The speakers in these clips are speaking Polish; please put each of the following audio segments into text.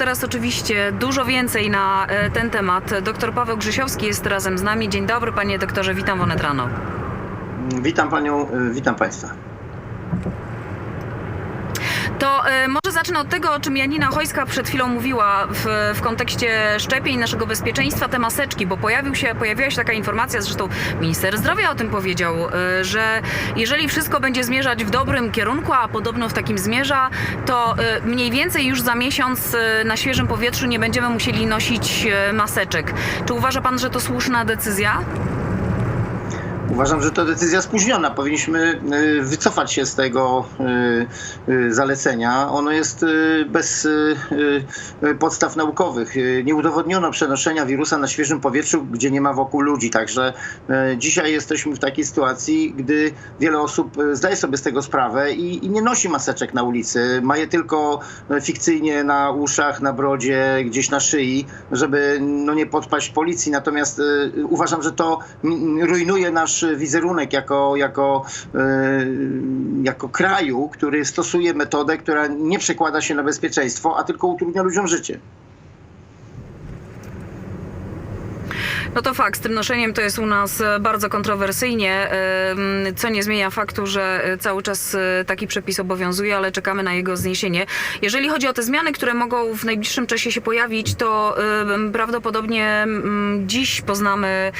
teraz oczywiście dużo więcej na e, ten temat. Doktor Paweł Grzesiowski jest razem z nami. Dzień dobry, panie doktorze, witam w Onet Rano. Witam panią, y, witam państwa. To e, może zacznę od tego, o czym Janina Chojska przed chwilą mówiła w, w kontekście szczepień, naszego bezpieczeństwa, te maseczki, bo pojawił się, pojawiła się taka informacja, zresztą minister zdrowia o tym powiedział, e, że jeżeli wszystko będzie zmierzać w dobrym kierunku, a podobno w takim zmierza, to e, mniej więcej już za miesiąc e, na świeżym powietrzu nie będziemy musieli nosić e, maseczek. Czy uważa pan, że to słuszna decyzja? Uważam, że to decyzja spóźniona. Powinniśmy y, wycofać się z tego y, y, zalecenia. Ono jest bez podstaw naukowych. Nie udowodniono przenoszenia wirusa na świeżym powietrzu, gdzie nie ma wokół ludzi. Także dzisiaj jesteśmy w takiej sytuacji, gdy wiele osób zdaje sobie z tego sprawę i, nie nosi maseczek na ulicy. Ma je tylko fikcyjnie na uszach, na brodzie, gdzieś na szyi, żeby no, nie podpaść policji. Natomiast uważam, że to mm, rujnuje nasz wizerunek jako, jako, y, jako kraju, który stosuje metodę, która nie przekłada się na bezpieczeństwo, a tylko utrudnia ludziom życie. No to fakt, z tym noszeniem to jest u nas e, bardzo kontrowersyjnie, co nie zmienia faktu, że e, cały czas e, taki przepis obowiązuje, ale czekamy na jego zniesienie. Jeżeli chodzi o te zmiany, które mogą w najbliższym czasie się pojawić, to prawdopodobnie dziś poznamy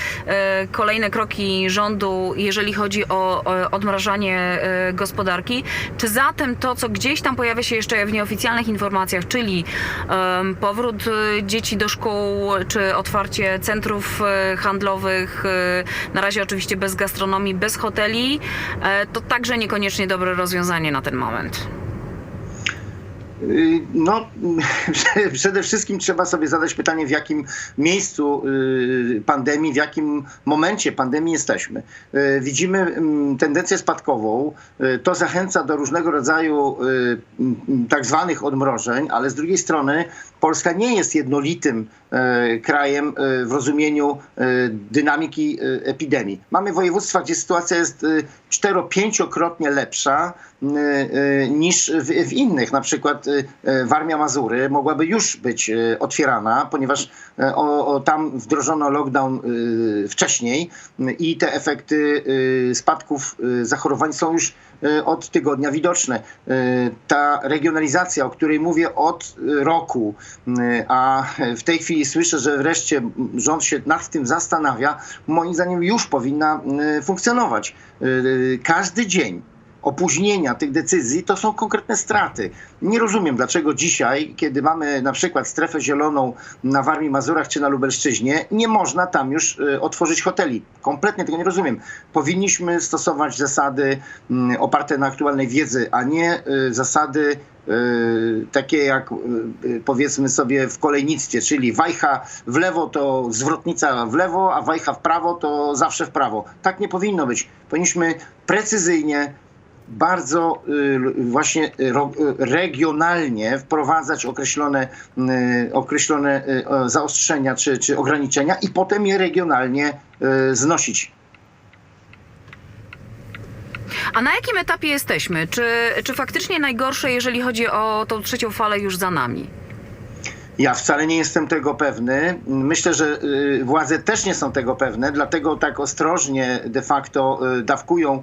kolejne kroki rządu, jeżeli chodzi o odmrażanie gospodarki. Czy zatem to, co gdzieś tam pojawia się jeszcze w nieoficjalnych informacjach, czyli powrót dzieci do szkół, czy otwarcie centrów e, handlowych, e, na razie oczywiście bez gastronomii, bez hoteli, e, to także niekoniecznie dobre rozwiązanie na ten moment. Y, No, przede wszystkim trzeba sobie zadać pytanie, w jakim miejscu y, pandemii, w jakim momencie pandemii jesteśmy. Y, Widzimy mm, tendencję spadkową. To zachęca do różnego rodzaju tak zwanych odmrożeń, ale z drugiej strony Polska nie jest jednolitym e, krajem e, w rozumieniu e, dynamiki epidemii. Mamy województwa, gdzie sytuacja jest cztero-pięciokrotnie lepsza niż w, w innych. Na przykład Warmia Mazury mogłaby już być otwierana, ponieważ o, o, tam wdrożono lockdown wcześniej i te efekty spadków zachorowań są już od tygodnia widoczne. Ta regionalizacja, o której mówię od roku, a w tej chwili słyszę, że wreszcie rząd się nad tym zastanawia, moim zdaniem już powinna m, funkcjonować. E, Każdy dzień opóźnienia tych decyzji to są konkretne straty. Nie rozumiem, dlaczego dzisiaj, kiedy mamy na przykład strefę zieloną na Warmii, Mazurach czy na Lubelszczyźnie, nie można tam już y, otworzyć hoteli. Kompletnie tego nie rozumiem. Powinniśmy stosować zasady mm, oparte na aktualnej wiedzy, a nie y, zasady y, takie jak powiedzmy sobie w kolejnictwie, czyli wajcha w lewo to zwrotnica w lewo, a wajcha w prawo to zawsze w prawo. Tak nie powinno być. Powinniśmy precyzyjnie bardzo y, właśnie y, y, regionalnie wprowadzać określone, określone zaostrzenia czy, czy ograniczenia i potem je regionalnie znosić. A na jakim etapie jesteśmy? Czy, czy faktycznie najgorsze, jeżeli chodzi o tą trzecią falę, już za nami? Ja wcale nie jestem tego pewny. Myślę, że y, władze też nie są tego pewne, dlatego tak ostrożnie de facto y, dawkują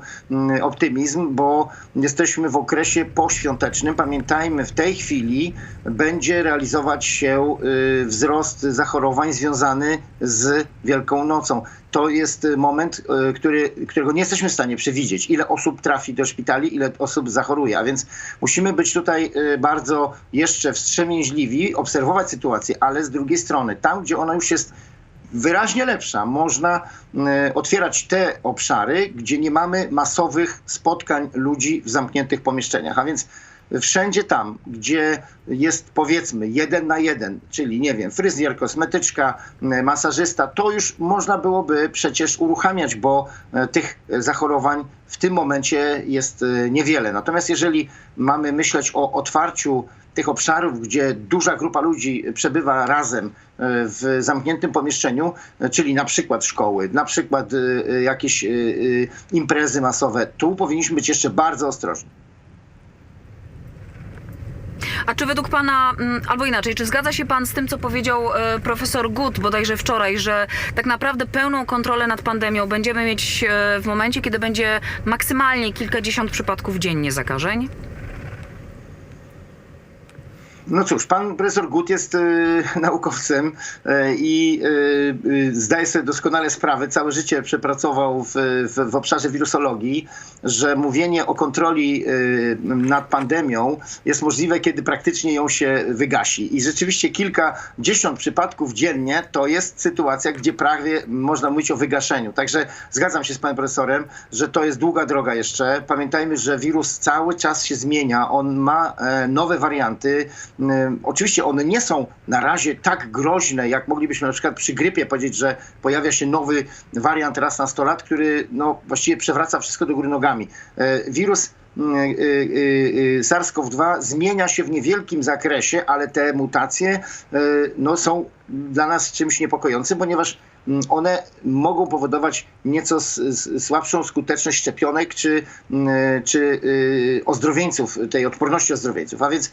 y, optymizm, bo jesteśmy w okresie poświątecznym. Pamiętajmy, w tej chwili będzie realizować się wzrost zachorowań związany z Wielką Nocą. To jest y, moment, y, który, którego nie jesteśmy w stanie przewidzieć. Ile osób trafi do szpitali, ile osób zachoruje. A więc musimy być tutaj y, bardzo jeszcze wstrzemięźliwi, obserwować sytuację, ale z drugiej strony, tam gdzie ona już jest wyraźnie lepsza, można otwierać te obszary, gdzie nie mamy masowych spotkań ludzi w zamkniętych pomieszczeniach. A więc wszędzie tam, gdzie jest powiedzmy jeden na jeden, czyli nie wiem, fryzjer, kosmetyczka, masażysta, to już można byłoby przecież uruchamiać, bo e, tych zachorowań w tym momencie jest e, niewiele. Natomiast jeżeli mamy myśleć o otwarciu tych obszarów, gdzie duża grupa ludzi przebywa razem e, w zamkniętym pomieszczeniu, czyli na przykład szkoły, na przykład jakieś imprezy masowe, tu powinniśmy być jeszcze bardzo ostrożni. A czy według pana, mm, albo inaczej, czy zgadza się pan z tym, co powiedział e, profesor Gut bodajże wczoraj, że tak naprawdę pełną kontrolę nad pandemią będziemy mieć e, w momencie, kiedy będzie maksymalnie kilkadziesiąt przypadków dziennie zakażeń? No cóż, pan profesor Gut jest y, naukowcem y, i y, y, zdaje sobie doskonale sprawę, całe życie przepracował w, w, w obszarze wirusologii, że mówienie o kontroli y, nad pandemią jest możliwe, kiedy praktycznie ją się wygasi. I rzeczywiście kilkadziesiąt przypadków dziennie to jest sytuacja, gdzie prawie można mówić o wygaszeniu. Także zgadzam się z panem profesorem, że to jest długa droga jeszcze. Pamiętajmy, że wirus cały czas się zmienia, on ma e, nowe warianty. Oczywiście one nie są na razie tak groźne, jak moglibyśmy na przykład przy grypie powiedzieć, że pojawia się nowy wariant raz na 100 lat, który no, właściwie przewraca wszystko do góry nogami. E, Wirus mm, y, y, SARS-CoV-2 zmienia się w niewielkim zakresie, ale te mutacje no, są dla nas czymś niepokojącym, ponieważ mm, one mogą powodować nieco słabszą skuteczność szczepionek czy, mm, czy ozdrowieńców, tej odporności ozdrowieńców. A więc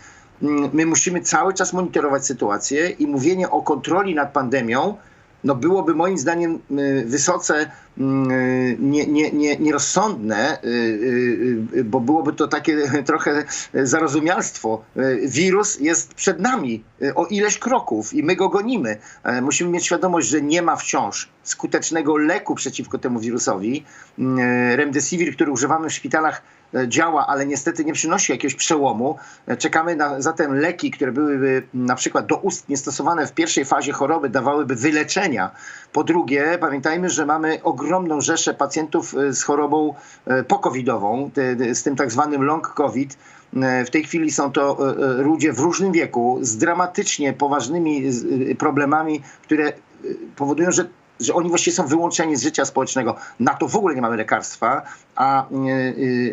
my musimy cały czas monitorować sytuację i mówienie o kontroli nad pandemią no byłoby moim zdaniem y, wysoce mm, y, nie, nie, nie, nierozsądne, y, bo byłoby to takie trochę zarozumialstwo. Wirus jest przed nami o ileś kroków i my go gonimy. E, Musimy mieć świadomość, że nie ma wciąż skutecznego leku przeciwko temu wirusowi. Mm, Remdesivir, który używamy w szpitalach, działa, ale niestety nie przynosi jakiegoś przełomu. E, Czekamy na zatem leki, które byłyby na przykład do ust niestosowane w pierwszej fazie choroby, dawałyby wyleczenia. Po drugie, pamiętajmy, że mamy ogromną rzeszę pacjentów e, z chorobą e, pokowidową, z tym tak zwanym long COVID. E, W tej chwili są to e, e, ludzie w różnym wieku z dramatycznie poważnymi e, problemami, które e, powodują, że że oni właściwie są wyłączeni z życia społecznego. Na to w ogóle nie mamy lekarstwa, a y,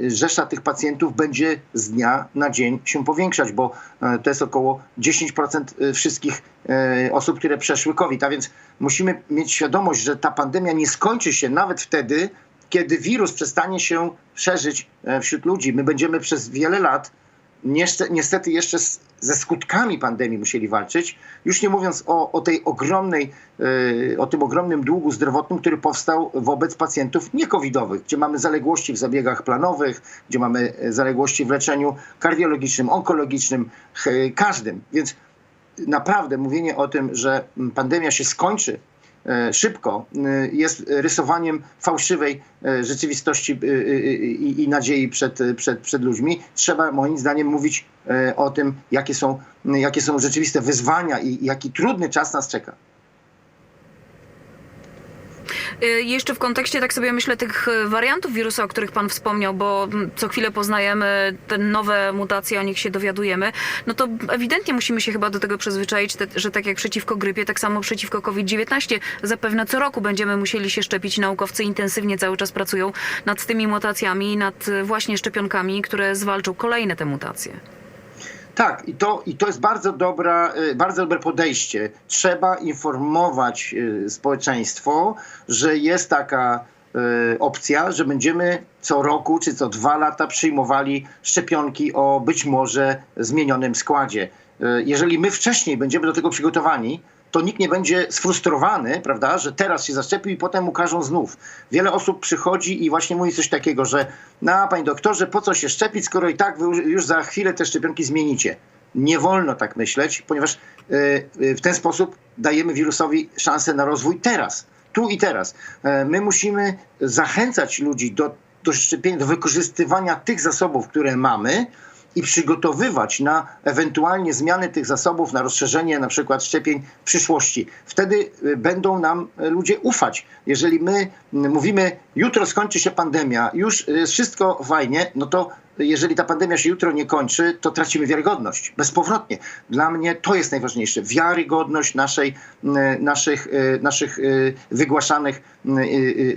y, rzesza tych pacjentów będzie z dnia na dzień się powiększać, bo e, to jest około 10% wszystkich e, osób, które przeszły COVID. A więc musimy mieć świadomość, że ta pandemia nie skończy się nawet wtedy, kiedy wirus przestanie się szerzyć e, wśród ludzi. My będziemy przez wiele lat niestety jeszcze z, ze skutkami pandemii musieli walczyć, już nie mówiąc o, o tej ogromnej, yy, o tym ogromnym długu zdrowotnym, który powstał wobec pacjentów niekowidowych, gdzie mamy zaległości w zabiegach planowych, gdzie mamy e, zaległości w leczeniu kardiologicznym, onkologicznym, każdym. Więc naprawdę mówienie o tym, że pandemia się skończy e, szybko, e, jest rysowaniem fałszywej e, rzeczywistości e, e, i, nadziei przed, e, przed, przed ludźmi. Trzeba moim zdaniem mówić e, o tym, jakie są, jakie są rzeczywiste wyzwania i jaki trudny czas nas czeka. Y, Jeszcze w kontekście, tak sobie myślę, tych y, wariantów wirusa, o których pan wspomniał, bo mm, co chwilę poznajemy te nowe mutacje, o nich się dowiadujemy, no to ewidentnie musimy się chyba do tego przyzwyczaić, że tak jak przeciwko grypie, tak samo przeciwko COVID-19 zapewne co roku będziemy musieli się szczepić. Naukowcy intensywnie cały czas pracują nad tymi mutacjami, nad y, właśnie szczepionkami, które zwalczą kolejne te mutacje. Tak, i to, i to jest bardzo, dobra, y, bardzo dobre podejście. Trzeba informować y, społeczeństwo, że jest taka y, opcja, że będziemy co roku czy co dwa lata przyjmowali szczepionki o być może zmienionym składzie. Jeżeli my wcześniej będziemy do tego przygotowani, to nikt nie będzie sfrustrowany, prawda, że teraz się zaszczepił i potem ukażą znów. Wiele osób przychodzi i właśnie mówi coś takiego, że no panie doktorze, po co się szczepić, skoro i tak już- za chwilę te szczepionki zmienicie. Nie wolno tak myśleć, ponieważ y, y, w ten sposób dajemy wirusowi szansę na rozwój teraz, tu i teraz. E, My musimy zachęcać ludzi do, do szczepienia, do wykorzystywania tych zasobów, które mamy, i przygotowywać na ewentualnie zmiany tych zasobów, na rozszerzenie na przykład szczepień w przyszłości. Wtedy y, będą nam y, ludzie ufać. Jeżeli my mówimy, jutro skończy się pandemia, już y, wszystko fajnie, no to jeżeli ta pandemia się jutro nie kończy, to tracimy wiarygodność bezpowrotnie. Dla mnie to jest najważniejsze. Wiarygodność naszej, mm, naszych, y, naszych y, wygłaszanych,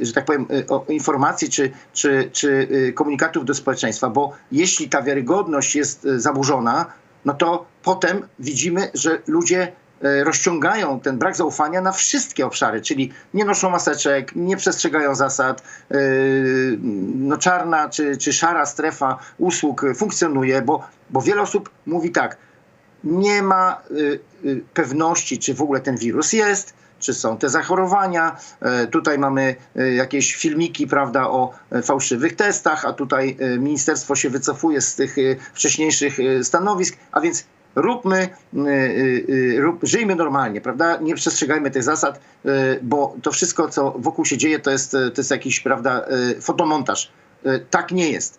że tak powiem, informacji czy, czy, czy komunikatów do społeczeństwa, bo jeśli ta wiarygodność jest zaburzona, no to potem widzimy, że ludzie e, rozciągają ten brak zaufania na wszystkie obszary, czyli nie noszą maseczek, nie przestrzegają zasad, e, no czarna czy, czy szara strefa usług funkcjonuje, bo, bo wiele osób mówi tak, nie ma y, pewności, czy w ogóle ten wirus jest, czy są te zachorowania. E, Tutaj mamy e, jakieś filmiki, prawda, o e, fałszywych testach, a tutaj e, ministerstwo się wycofuje z tych e, wcześniejszych e, stanowisk, a więc róbmy, y, y, y, rób, żyjmy normalnie, prawda? Nie przestrzegajmy tych zasad, bo to wszystko, co wokół się dzieje, to jest, to jest jakiś, prawda, fotomontaż. Tak nie jest.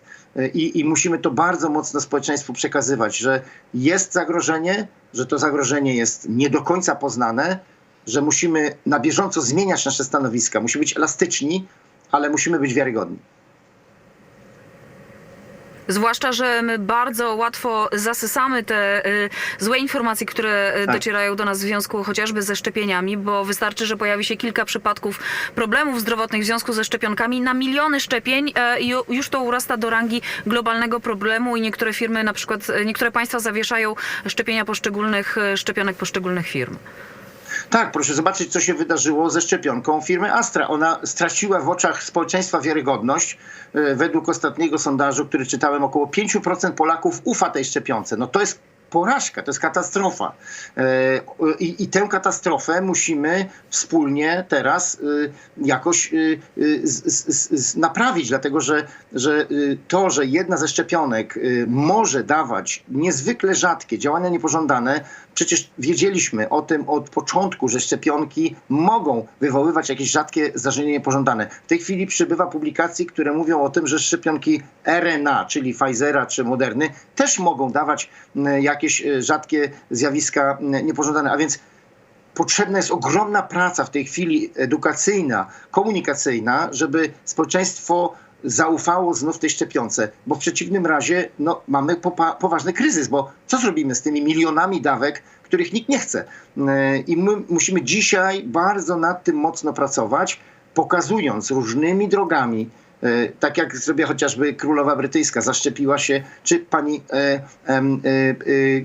I, I musimy to bardzo mocno społeczeństwu przekazywać, że jest zagrożenie, że to zagrożenie jest nie do końca poznane, że musimy na bieżąco zmieniać nasze stanowiska, musimy być elastyczni, ale musimy być wiarygodni. Zwłaszcza, że my bardzo łatwo zasysamy te y, złe informacje, które y, Tak. docierają do nas w związku chociażby ze szczepieniami, bo wystarczy, że pojawi się kilka przypadków problemów zdrowotnych w związku ze szczepionkami na miliony szczepień e, i ju- już to urasta do rangi globalnego problemu i niektóre firmy, na przykład e, niektóre państwa zawieszają szczepienia poszczególnych e, szczepionek poszczególnych firm. Tak, proszę zobaczyć, co się wydarzyło ze szczepionką firmy Astra. Ona straciła w oczach społeczeństwa wiarygodność. E, Według ostatniego sondażu, który czytałem, około 5% Polaków ufa tej szczepionce. No to jest porażka, to jest katastrofa. E, I, I tę katastrofę musimy wspólnie teraz y, jakoś naprawić, dlatego że, że to, że jedna ze szczepionek może dawać niezwykle rzadkie działania niepożądane, przecież wiedzieliśmy o tym od początku, że szczepionki mogą wywoływać jakieś rzadkie zdarzenia niepożądane. W tej chwili przybywa publikacji, które mówią o tym, że szczepionki RNA, czyli Pfizera czy Moderny, też mogą dawać jakieś e, rzadkie zjawiska niepożądane. A więc potrzebna jest ogromna praca w tej chwili edukacyjna, komunikacyjna, żeby społeczeństwo zaufało znów tej szczepionce, bo w przeciwnym razie no, mamy poważny kryzys, bo co zrobimy z tymi milionami dawek, których nikt nie chce? Yy, I my musimy dzisiaj bardzo nad tym mocno pracować, pokazując różnymi drogami, E, tak jak zrobiła chociażby królowa brytyjska, zaszczepiła się, czy pani e, e, e,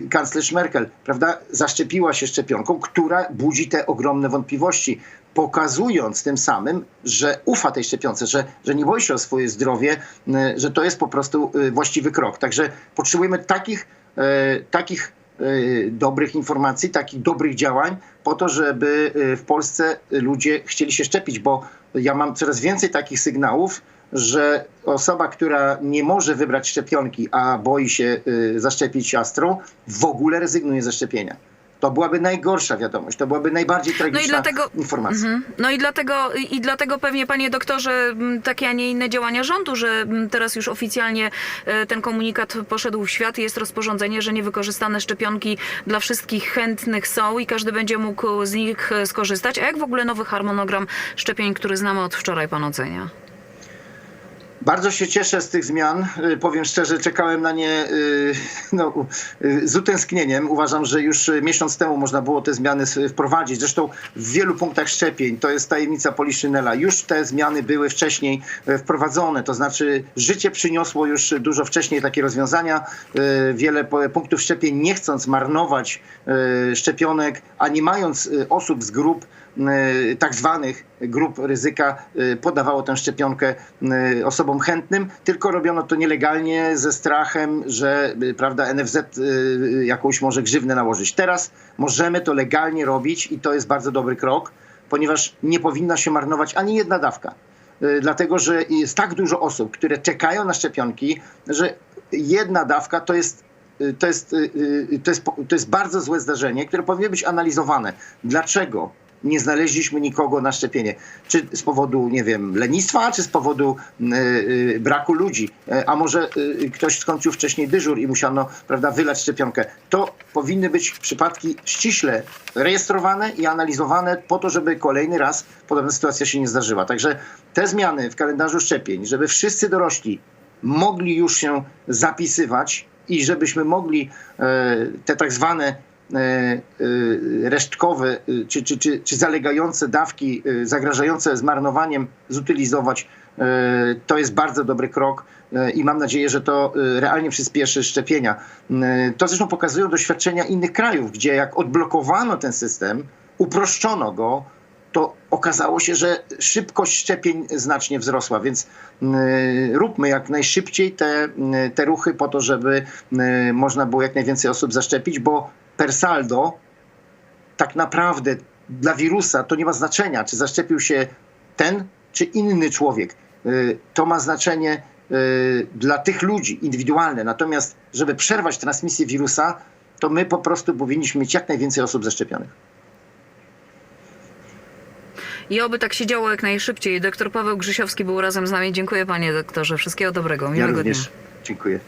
kanclerz Merkel, prawda, zaszczepiła się szczepionką, która budzi te ogromne wątpliwości, pokazując tym samym, że ufa tej szczepionce, że, że nie boi się o swoje zdrowie, e, że to jest po prostu e, właściwy krok. Także potrzebujemy takich, e, takich e, dobrych informacji, takich dobrych działań po to, żeby e, w Polsce ludzie chcieli się szczepić, bo ja mam coraz więcej takich sygnałów, że osoba, która nie może wybrać szczepionki, a boi się y, zaszczepić astrą, w ogóle rezygnuje ze szczepienia. To byłaby najgorsza wiadomość, to byłaby najbardziej tragiczna dlatego- informacja. Mhm. No i dlatego, i i dlatego pewnie, panie doktorze, takie, a nie inne działania rządu, że teraz już oficjalnie e, ten komunikat poszedł w świat i jest rozporządzenie, że niewykorzystane szczepionki dla wszystkich chętnych są i każdy będzie mógł z nich e, skorzystać. A jak w ogóle nowy harmonogram szczepień, który znamy od wczoraj, pan ocenia? Bardzo się cieszę z tych zmian. Y, Powiem szczerze, czekałem na nie y, no, y, z utęsknieniem. Uważam, że już miesiąc temu można było te zmiany wprowadzić. Zresztą w wielu punktach szczepień, to jest tajemnica Poliszynela, już te zmiany były wcześniej y, wprowadzone. To znaczy życie przyniosło już dużo wcześniej takie rozwiązania. Y, Wiele punktów szczepień, nie chcąc marnować y, szczepionek, a nie mając osób z grup tak zwanych grup ryzyka y, podawało tę szczepionkę y, osobom chętnym, tylko robiono to nielegalnie ze strachem, że y, prawda, NFZ y, jakąś może grzywnę nałożyć. Teraz możemy to legalnie robić i to jest bardzo dobry krok, ponieważ nie powinna się marnować ani jedna dawka. Y, Dlatego, że jest tak dużo osób, które czekają na szczepionki, że jedna dawka to jest y, to jest, y, y, to, jest, to jest bardzo złe zdarzenie, które powinno być analizowane. Dlaczego nie znaleźliśmy nikogo na szczepienie? Czy z powodu, nie wiem, lenistwa, czy z powodu y, y, braku ludzi? Y, A może y, ktoś skończył wcześniej dyżur i musiano prawda, wylać szczepionkę? To powinny być przypadki ściśle rejestrowane i analizowane po to, żeby kolejny raz podobna sytuacja się nie zdarzyła. Także te zmiany w kalendarzu szczepień, żeby wszyscy dorośli mogli już się zapisywać i żebyśmy mogli e, te tak zwane e, e, resztkowe e, czy, czy, czy, czy zalegające dawki e, zagrażające zmarnowaniem zutylizować, e, to jest bardzo dobry krok e, i mam nadzieję, że to e, realnie przyspieszy szczepienia. E, To zresztą pokazują doświadczenia innych krajów, gdzie jak odblokowano ten system, uproszczono go, to okazało się, że szybkość szczepień znacznie wzrosła, więc róbmy jak najszybciej te, te ruchy po to, żeby można było jak najwięcej osób zaszczepić, bo per saldo tak naprawdę dla wirusa to nie ma znaczenia, czy zaszczepił się ten czy inny człowiek. Y, To ma znaczenie y, dla tych ludzi indywidualne. Natomiast, żeby przerwać transmisję wirusa, to my po prostu powinniśmy mieć jak najwięcej osób zaszczepionych. I oby tak się działo jak najszybciej. Doktor Paweł Grzysiowski był razem z nami. Dziękuję panie doktorze. Wszystkiego dobrego. Ja Miłego również dnia. dziękuję.